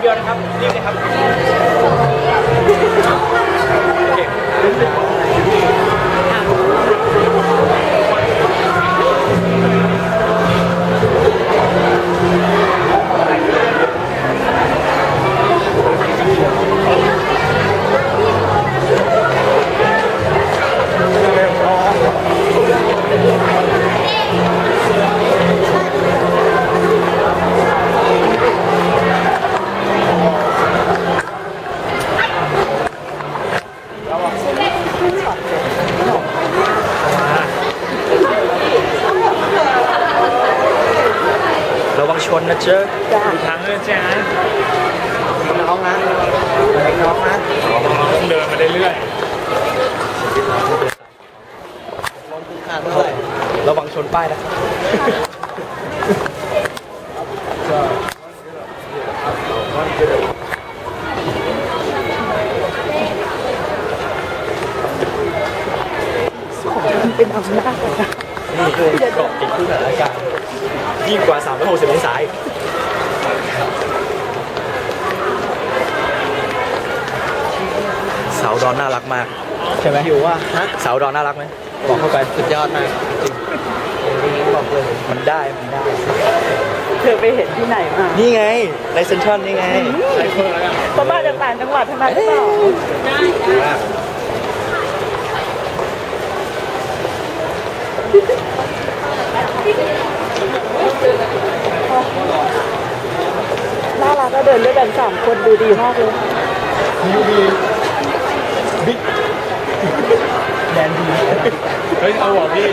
เดียวนะครับนี่เลยครับ คนนะเจ้าจ้าดูทางเลยจ้าน้องนะน้องนะต้องเดินมาเรื่อยขาดเท่าไหร่ระวังชนป้ายนะเป็นอำนาจ นี่คือเกาะติดทุกสถาการยิ่งกว่า 360 องศาเสาดอนน่ารักมาก ใช่ไหมอยู่ว่าเสาดอนน่ารักไหมบอกเข้าไปสุดยอดมากจริงบอกเลยมันได้มันได้ เธอไปเห็นที่ไหนมา นี่ไงในเซนทรัลนี่ไงใช้เพิ่มแล้วกันประมาณจากต่างจังหวัดทั้งนั้นหรือเปล่า น่ารักก็เดินด้วยกันสามคนดูดีมากเลยยูบีบิ๊กแดนดีเฮ้ยเอาหัวพี่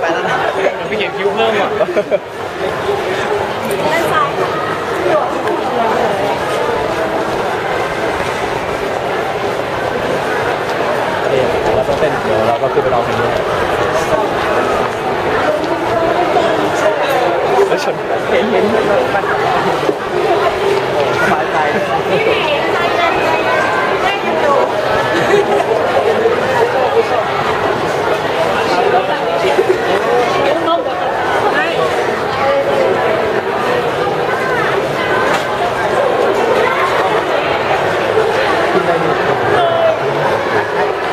ไปแล้วนะพี่เขียนคิ้วเพิ่มอะเราต้องเต้นเดี๋ยวเราก็ขึ้นไปร้องเพลงด้วยแล้ว ชนเห็นเห็นมันมัน สบายใจ เด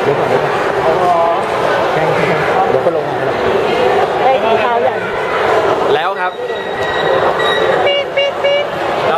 ี๋ยวก่อนเดี๋ยวก่อนแข่งแข่งเดี๋ยวก็ลงมาแล้ว ได้กินข้าวอย่าง แล้วครับเรา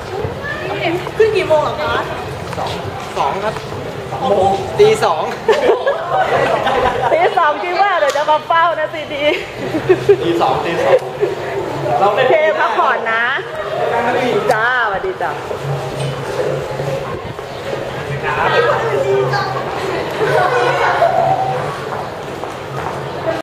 โมงเหรอคะสองครับสองโมงตีสองตีสองคิดว่าเดี๋ยวจะมาเฝ้านะซีดีตีสองตีสองเราโอเคพักผ่อนนะจ้าสวัสดีจ้า